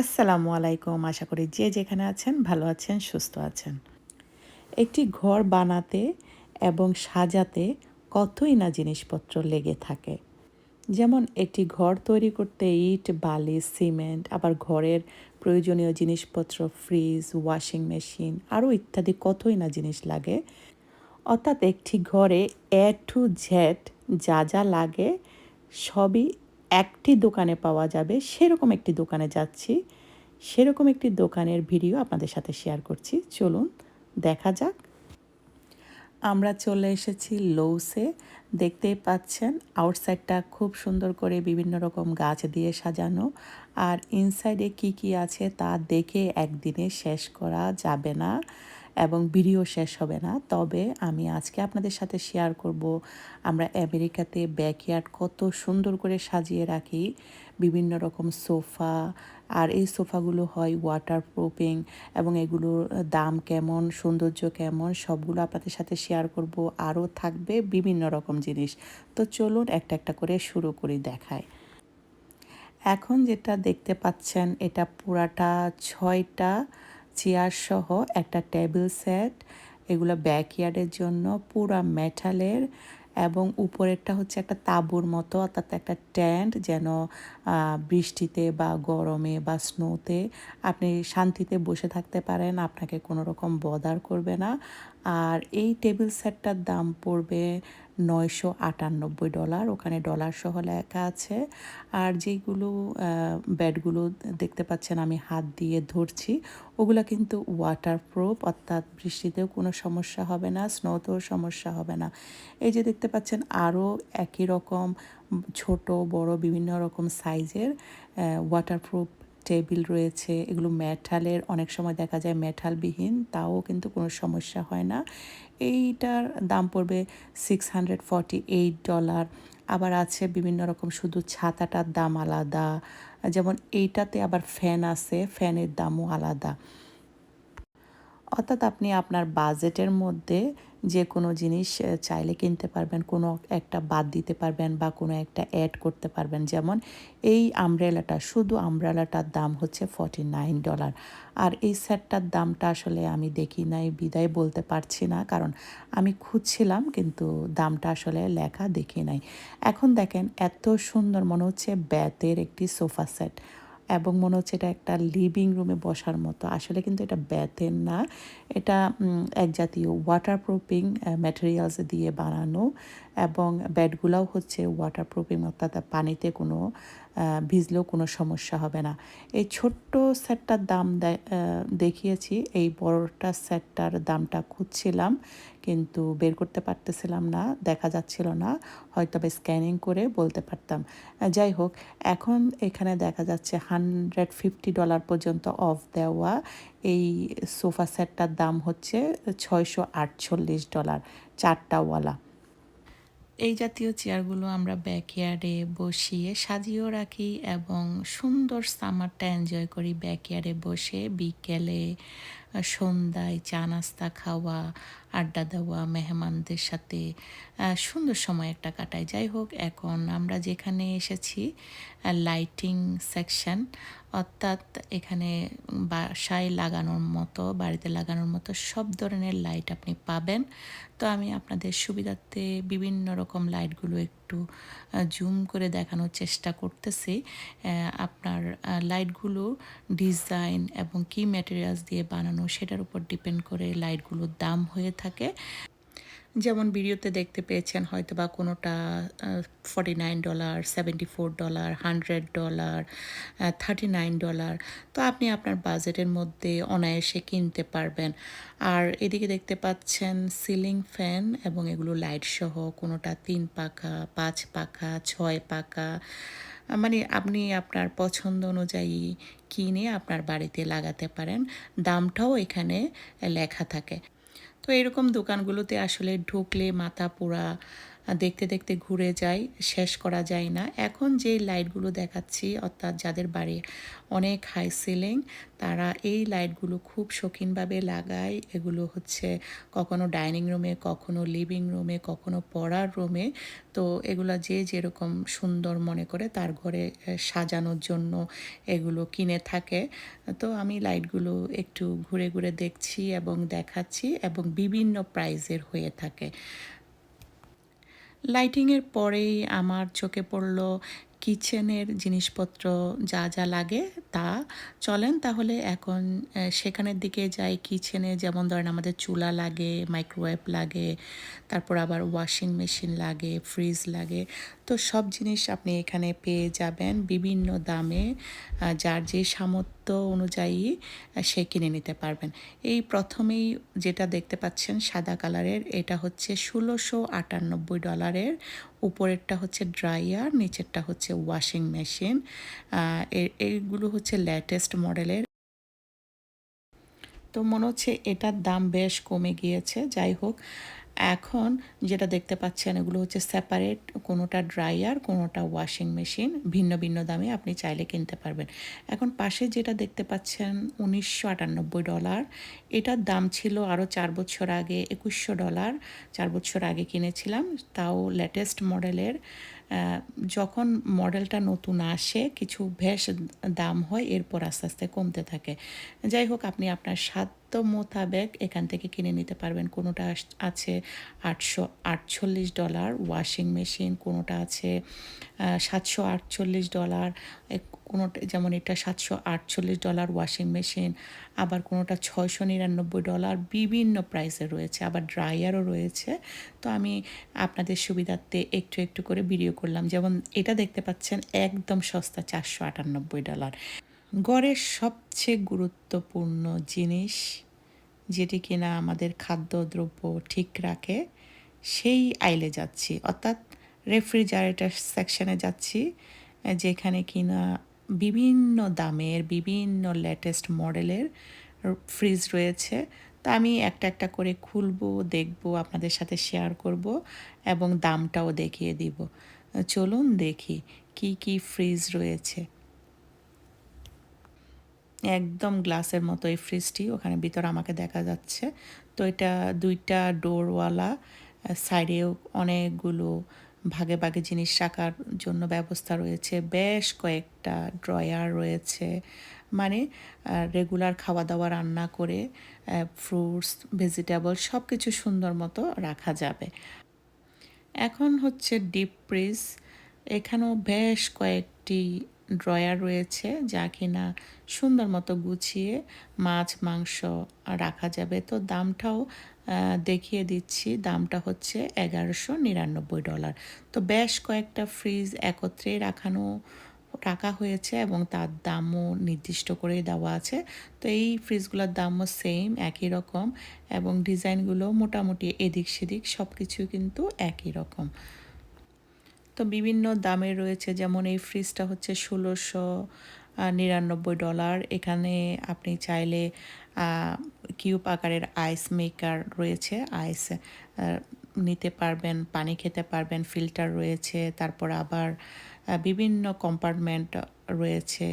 আসসালামু আলাইকুম। আশা করি যে যেখানে আছেন ভালো আছেন, সুস্থ আছেন। একটি ঘর বানাতে এবং সাজাতে কতই না জিনিসপত্র লেগে থাকে। যেমন একটি ঘর তৈরি করতে ইট, বালি, সিমেন্ট, আবার ঘরের প্রয়োজনীয় জিনিসপত্র, ফ্রিজ, ওয়াশিং মেশিন, আরও ইত্যাদি কতই না জিনিস লাগে। অর্থাৎ একটি ঘরে এ টু জেড যা যা লাগে সবই একটি দোকানে পাওয়া যাবে। সেরকম একটি দোকানে যাচ্ছি। সেরকম একটি দোকানের ভিডিও আপনাদের সাথে শেয়ার করছি। চলুন, দেখা যাক। আমরা চলে এসেছি লৌসে। দেখতেই পাচ্ছেন আউটসাইডটা খুব সুন্দর করে বিভিন্ন রকম গাছ দিয়ে সাজানো। আর ইনসাইডে কি কি আছে তা দেখে একদিনে শেষ করা যাবে না। এবং ভিডিও শেষ হবে না। তবে আমি আজকে আপনাদের সাথে শেয়ার করব আমরা আমেরিকাতে ব্যাকয়ার্ড কত সুন্দর করে সাজিয়ে রাখি, বিভিন্ন রকম সোফা, আর এই সোফাগুলো হয় ওয়াটার প্রুফিং এবং এগুলোর দাম কেমন, সৌন্দর্য কেমন, সবগুলো আপনাদের সাথে শেয়ার করব। আরও থাকবে বিভিন্ন রকম জিনিস। তো চলুন একটা একটা করে শুরু করি দেখায়। এখন যেটা দেখতে পাচ্ছেন, এটা পুরাটা ছয়টা চেয়ার সহ একটা টেবিল সেট, এগুলো ব্যাকইয়ার্ডের জন্য, পুরা মেটালের এবং উপরেরটা হচ্ছে একটা তাঁবুর মতো, অর্থাৎ একটা ট্যান্ট যেন বৃষ্টিতে বা গরমে বা স্নোতে আপনি শান্তিতে বসে থাকতে পারেন, আপনাকে কোনো রকম বদার করবে না। আর এই টেবিল সেটটার দাম পড়বে নয়শো আটানব্বই ডলার, ওখানে ডলার সহ লেখা আছে। আর যেগুলো ব্যাডগুলো দেখতে পাচ্ছেন, আমি হাত দিয়ে ধরছি, ওগুলো কিন্তু ওয়াটার প্রুফ অর্থাৎ বৃষ্টিতেও কোনো সমস্যা হবে না স্নোতেও সমস্যা হবে না। এই যে দেখতে পাচ্ছেন, আরও একই রকম ছোট, বড়, বিভিন্ন রকম সাইজের ওয়াটারপ্রুফ টেবিল রয়েছে, এগুলো মেটালের, অনেক সময় দেখা যায় মেটালবিহীন, তাও কিন্তু কোনো সমস্যা হয় না। এইটার দাম পড়বে six hundred forty eight dollar আবার আছে বিভিন্ন রকম শুধু ছাতাটার দাম আলাদা, যেমন এইটাতে আবার ফ্যান আছে ফ্যানের দামও আলাদা। অর্থাৎ আপনি আপনার বাজেটের মধ্যে যে কোনো জিনিস চাইলে কিনতে পারবেন, কোনো একটা বাদ দিতে পারবেন বা কোনো একটা অ্যাড করতে পারবেন। যেমন এই আমব্রেলাটা শুধু আমব্রেলাটার দাম হচ্ছে ফর্টি নাইন ডলার আর এই সেটটার দামটা আসলে আমি দেখি নাই, বিদায় বলতে পারছি না, কারণ আমি খুঁজছিলাম কিন্তু দামটা আসলে লেখা দেখি নাই। এখন দেখেন, এত সুন্দর মনে হচ্ছে ব্যাতের একটি সোফা সেট এবং মনে হচ্ছে এটা একটা লিভিং রুমে বসার মতো। আসলে কিন্তু এটা ব্যাথের না। এটা এক জাতীয় ওয়াটার প্রুফিং ম্যাটেরিয়ালস দিয়ে বানানো। এবং বেডগুলাও হচ্ছে ওয়াটার প্রুফিং অর্থাৎ পানিতে কোনো ভিজলেও কোনো সমস্যা হবে না। এই ছোট্ট সেটটার দাম দেখিয়েছি, এই বড়টা সেটটার দামটা খুঁজছিলাম, কিন্তু বের করতে পারতেছিলাম না, দেখা যাচ্ছিল না, হয়তো বা স্ক্যানিং করে বলতে পারতাম। যাই হোক, এখন এখানে দেখা যাচ্ছে হান্ড্রেড ফিফটি ডলার পর্যন্ত অফ দেওয়া, এই সোফা সেটটার দাম হচ্ছে ছয়শো আটচল্লিশ ডলার চারটাওয়ালা। এই জাতীয় চেয়ারগুলো আমরা ব্যাকয়ার্ডে বসিয়ে সাজিয়েও রাখি এবং সুন্দর সামারটা এনজয় করি ব্যাকয়ার্ডে বসে। বিকেলে সন্ধ্যায় চা নাস্তা খাওয়া আড্ডা দেওয়া, মেহমানদের সাথে সুন্দর সময় একটা কাটায়। যাই হোক, এখন আমরা যেখানে এসেছি লাইটিং সেকশন অর্থাৎ এখানে বাসায় লাগানোর মতো, বাড়িতে লাগানোর মতো সব ধরনের লাইট আপনি পাবেন। তো আমি আপনাদের সুবিধার্থে বিভিন্ন রকম লাইটগুলো একটু জুম করে দেখানোর চেষ্টা করতেছি। আপনার লাইটগুলো ডিজাইন এবং কি ম্যাটেরিয়ালস দিয়ে বানানো, সেটার উপর ডিপেন্ড করে লাইটগুলোর দাম হয়ে থাকে। যেমন ভিডিওতে দেখতে পেয়েছেন হয়তো বা কোনোটা forty nine dollar seventy four dollar hundred dollar thirty nine dollar তো আপনি আপনার বাজেটের মধ্যে অনায়াসে কিনতে পারবেন। আর এদিকে দেখতে পাচ্ছেন সিলিং ফ্যান এবং এগুলো লাইট সহ কোনোটা তিন পাখা, পাঁচ পাখা, ছয় পাখা। মানে আপনি আপনার পছন্দ অনুযায়ী কিনে আপনার বাড়িতে লাগাতে পারেন। দামটাও এখানে লেখা থাকে। তো এরকম দোকানগুলোতে আসলে ঢুকলে মাথা পোড়া দেখতে দেখতে ঘুরে যায় শেষ করা যায় না। এখন যে লাইটগুলো দেখাচ্ছি, অর্থাৎ যাদের বাড়ি অনেক হাই সিলিং তারা এই লাইটগুলো খুব শৌখিনভাবে লাগায়। এগুলো হচ্ছে কখনো ডাইনিং রুমে কখনো লিভিং রুমে কখনো পড়ার রুমে তো এগুলো যে যেরকম সুন্দর মনে করে তার ঘরে সাজানোর জন্য এগুলো কিনে থাকে। তো আমি লাইটগুলো একটু ঘুরে ঘুরে দেখছি এবং দেখাচ্ছি এবং বিভিন্ন প্রাইজের হয়ে থাকে। লাইটিংয়ের পরেই আমার চোখে পড়ল কিচেনের জিনিসপত্র যা যা লাগে তা চলেন তাহলে এখন সেখানের দিকে যাই কিচেনে। যেমন ধরেন আমাদের চুলা লাগে মাইক্রোওয়েভ লাগে, তারপর আবার ওয়াশিং মেশিন লাগে ফ্রিজ লাগে। তো সব জিনিস আপনি এখানে পেয়ে যাবেন বিভিন্ন দামে যার যে সামর্থ্য অনুযায়ী সে কিনে নিতে পারবেন। এই প্রথমেই যেটা দেখতে পাচ্ছেন সাদা কালারের, এটা হচ্ছে ষোলোশো আটানব্বই ডলারের উপরেরটা হচ্ছে ড্রাইয়ার নিচেরটা হচ্ছে ওয়াশিং মেশিন এইগুলো হচ্ছে ল্যাটেস্ট মডেলের তো মনে হচ্ছে এটার দাম বেশ কমে গিয়েছে। যাই হোক এখন যেটা দেখতে পাচ্ছেন, এগুলো হচ্ছে সেপারেট কোনোটা ড্রায়ার কোনোটা ওয়াশিং মেশিন ভিন্ন ভিন্ন দামে আপনি চাইলে কিনতে পারবেন। এখন পাশে যেটা দেখতে পাচ্ছেন, উনিশশো আটানব্বই ডলার এটার দাম ছিল আরও চার বছর আগে একুশশো ডলার চার বছর আগে কিনেছিলাম, তাও লেটেস্ট মডেলের যখন মডেলটা নতুন আসে, কিছু ভেস দাম হয়, এরপর আস্তে আস্তে কমতে থাকে। যাই হোক, আপনি আপনার সাধ্য মোতাবেক এখান থেকে কিনে নিতে পারবেন। কোনোটা আছে আটশো আটচল্লিশ ডলার, ওয়াশিং মেশিন, কোনোটা আছে সাতশো আটচল্লিশ ডলার কোনোটা, যেমন এটা সাতশো আটচল্লিশ ডলার ওয়াশিং মেশিন, আবার কোনোটা ছয়শো নিরানব্বই ডলার, বিভিন্ন প্রাইসে রয়েছে, আবার ড্রায়ারও রয়েছে। তো আমি আপনাদের সুবিধার্থে একটু একটু করে ভিডিও করলাম। যেমন এটা দেখতে পাচ্ছেন, একদম সস্তা, চারশো আটানব্বই ডলার। গড়ের সবচেয়ে গুরুত্বপূর্ণ জিনিস যেটি কিনা আমাদের খাদ্যদ্রব্য ঠিক রাখে, সেই আইলে যাচ্ছি। অর্থাৎ রেফ্রিজারেটর সেকশনে যাচ্ছি, যেখানে কিনা বিভিন্ন দামের, বিভিন্ন লেটেস্ট মডেলের ফ্রিজ রয়েছে। তা আমি একটা একটা করে খুলবো, দেখব, আপনাদের সাথে শেয়ার করব এবং দামটাও দেখিয়ে দিব। চলুন দেখি কি কি ফ্রিজ রয়েছে। একদম গ্লাসের মতো এই ফ্রিজটি, ওখানে ভিতর আমাকে দেখা যাচ্ছে। তো এটা দুইটা ডোরওয়ালা, সাইডেও অনেকগুলো ভাগে ভাগে জিনিস রাখার জন্য ব্যবস্থা রয়েছে। বেশ কয়েকটা ড্রয়ার রয়েছে। মানে রেগুলার খাওয়া দাওয়া রান্না করে ফ্রুটস, ভেজিটেবল সব কিছু সুন্দর মতো রাখা যাবে। এখন হচ্ছে ডিপ ফ্রিজ। এখানেও বেশ কয়েকটি ড্রয়ার রয়েছে যা কিনা সুন্দর মতো গুছিয়ে মাছ, মাংস রাখা যাবে। তো দামটাও দেখিয়ে দিচ্ছি। দামটা হচ্ছে এগারোশো নিরানব্বই ডলার। তো বেশ কয়েকটা ফ্রিজ একত্রে রাখানো, রাখা হয়েছে এবং তার দামও নির্দিষ্ট করে দেওয়া আছে। তো এই ফ্রিজগুলোর দামও সেম একই রকম এবং ডিজাইনগুলো মোটামুটি এদিক সেদিক সব কিছু কিন্তু একই রকম। তো বিভিন্ন দামে রয়েছে, যেমন এই ফ্রিজটা হচ্ছে ষোলোশো নিরানব্বই ডলার। এখানে আপনি চাইলে কিউব আকারের আইস মেকার রয়েছে, আইস নিতে পারবেন, পানি খেতে পারবেন, ফিল্টার রয়েছে, তারপর আবার বিভিন্ন কম্পার্টমেন্ট রয়েছে,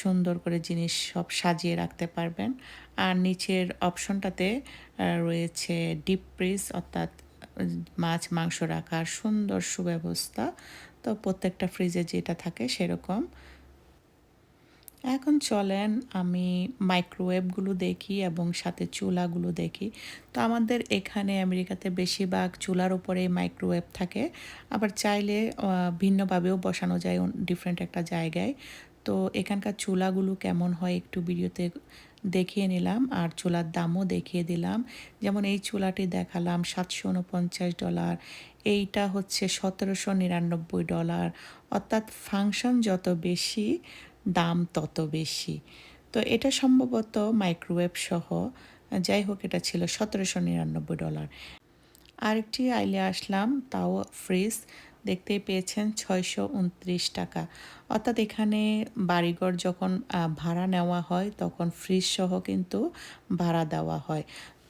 সুন্দর করে জিনিস সব সাজিয়ে রাখতে পারবেন। আর নিচের অপশনটাতে রয়েছে ডিপ ফ্রিজ, অর্থাৎ মাছ, মাংস রাখার সুন্দর সুব্যবস্থা। তো প্রত্যেকটা ফ্রিজে যেটা থাকে সেরকম। এখন চলেন আমি মাইক্রোওয়েভগুলো দেখি এবং সাথে চুলাগুলো দেখি। তো আমাদের এখানে আমেরিকাতে বেশিরভাগ চুলার উপরে মাইক্রোওয়েভ থাকে। আবার চাইলে ভিন্নভাবেও বসানো যায় ডিফারেন্ট একটা জায়গায়। তো এখানকার চুলাগুলো কেমন হয় একটু ভিডিওতে দেখিয়ে নিলাম আর চুলার দামও দেখিয়ে দিলাম। যেমন এই চুলাটি দেখালাম সাতশো উনপঞ্চাশ ডলার, এইটা হচ্ছে সতেরোশো নিরানব্বই ডলার। অর্থাৎ ফাংশন যত বেশি, দাম তত বেশি। তো এটা সম্ভবত মাইক্রোওয়েভ সহ, যাই হোক এটা ছিল সতেরোশো নিরানব্বই ডলার। আরেকটি আইলে আসলাম, তাও ফ্রিজ। দেখতেই পেয়েছেন ছয়শো উনত্রিশ টাকা। অর্থাৎ এখানে বাড়িঘর যখন ভাড়া নেওয়া হয়, তখন ফ্রিজ সহ কিন্তু ভাড়া দেওয়া হয়।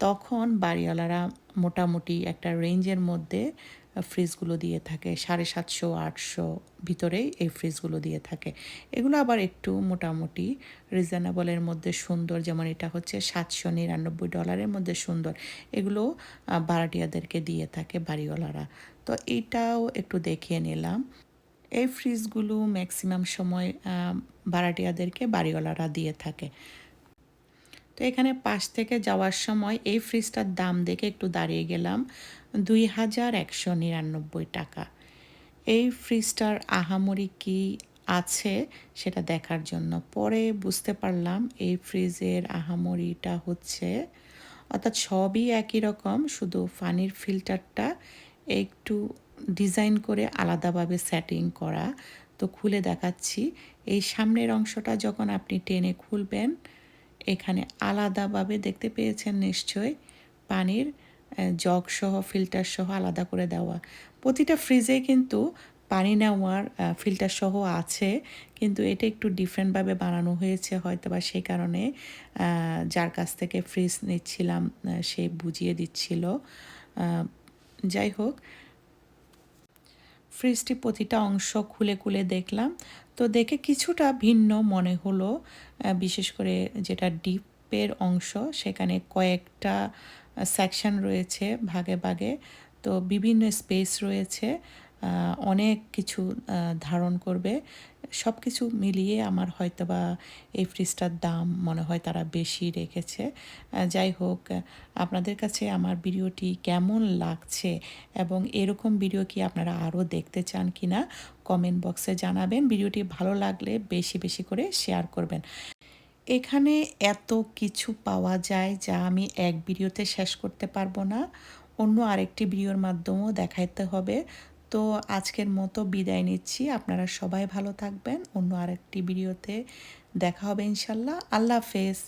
তখন বাড়িওয়ালারা মোটামুটি একটা রেঞ্জের মধ্যে ফ্রিজগুলো দিয়ে থাকে। সাড়ে সাতশো, আটশো ভিতরেই এই ফ্রিজগুলো দিয়ে থাকে। এগুলো আবার একটু মোটামুটি রিজনেবলের মধ্যে সুন্দর। যেমন এটা হচ্ছে সাতশো নিরানব্বই ডলারের মধ্যে সুন্দর। এগুলো ভাড়াটিয়াদেরকে দিয়ে থাকে বাড়িওয়ালারা। তো এইটাও একটু দেখিয়ে নিলাম। এই ফ্রিজগুলো ম্যাক্সিমাম সময় ভাড়াটিয়াদেরকে বাড়িওয়ালারা দিয়ে থাকে। তো এখানে পাশ থেকে যাওয়ার সময় এই ফ্রিজটার দাম দেখে একটু দাঁড়িয়ে গেলাম দুই হাজার একশো নিরানব্বই টাকা। এই ফ্রিজটার আহামরি কি আছে সেটা দেখার জন্য। পরে বুঝতে পারলাম এই ফ্রিজের আহামরিটা হচ্ছে, অর্থাৎ সবই একই রকম, শুধু পানির ফিল্টারটা একটু ডিজাইন করে আলাদাভাবে সেটিং করা। তো খুলে দেখাচ্ছি। এই সামনের অংশটা যখন আপনি টেনে খুলবেন, এখানে আলাদাভাবে দেখতে পেয়েছেন নিশ্চয় পানির জগ সহ ফিল্টার সহ আলাদা করে দেওয়া। প্রতিটা ফ্রিজে কিন্তু পানি নেওয়ার ফিল্টার সহ আছে, কিন্তু এটা একটু ডিফারেন্টভাবে বানানো হয়েছে হয়তো বা সেই কারণে যার কাছ থেকে ফ্রিজ নিচ্ছিলাম সে বুঝিয়ে দিচ্ছিল। যাই হোক, ফ্রিজটি প্রতিটা অংশ খুলে খুলে দেখলাম। তো দেখে কিছুটা ভিন্ন মনে হলো বিশেষ করে যেটা ডিপের অংশ, সেখানে কয়েকটা সেকশন রয়েছে ভাগে ভাগে। তো বিভিন্ন স্পেস রয়েছে। অনেক কিছু ধারণ করবে। সব কিছু মিলিয়ে আমার হয়তো বা এই ফ্রিজটার দাম মনে হয় তারা বেশি রেখেছে। যাই হোক, আপনাদের কাছে আমার ভিডিওটি কেমন লাগছে এবং এরকম ভিডিও কি আপনারা আরও দেখতে চান কি না কমেন্ট বক্সে জানাবেন। ভিডিওটি ভালো লাগলে বেশি বেশি করে শেয়ার করবেন। এখানে এত কিছু পাওয়া যায় যা আমি এক ভিডিওতে শেষ করতে পারব না। অন্য আরেকটি ভিডিওর মাধ্যমেও দেখাইতে হবে। তো আজকের মতো বিদায় নিচ্ছি। আপনারা সবাই ভালো থাকবেন। অন্য আরেকটি ভিডিওতে দেখা হবে ইনশাল্লাহ। আল্লাহ হাফেজ।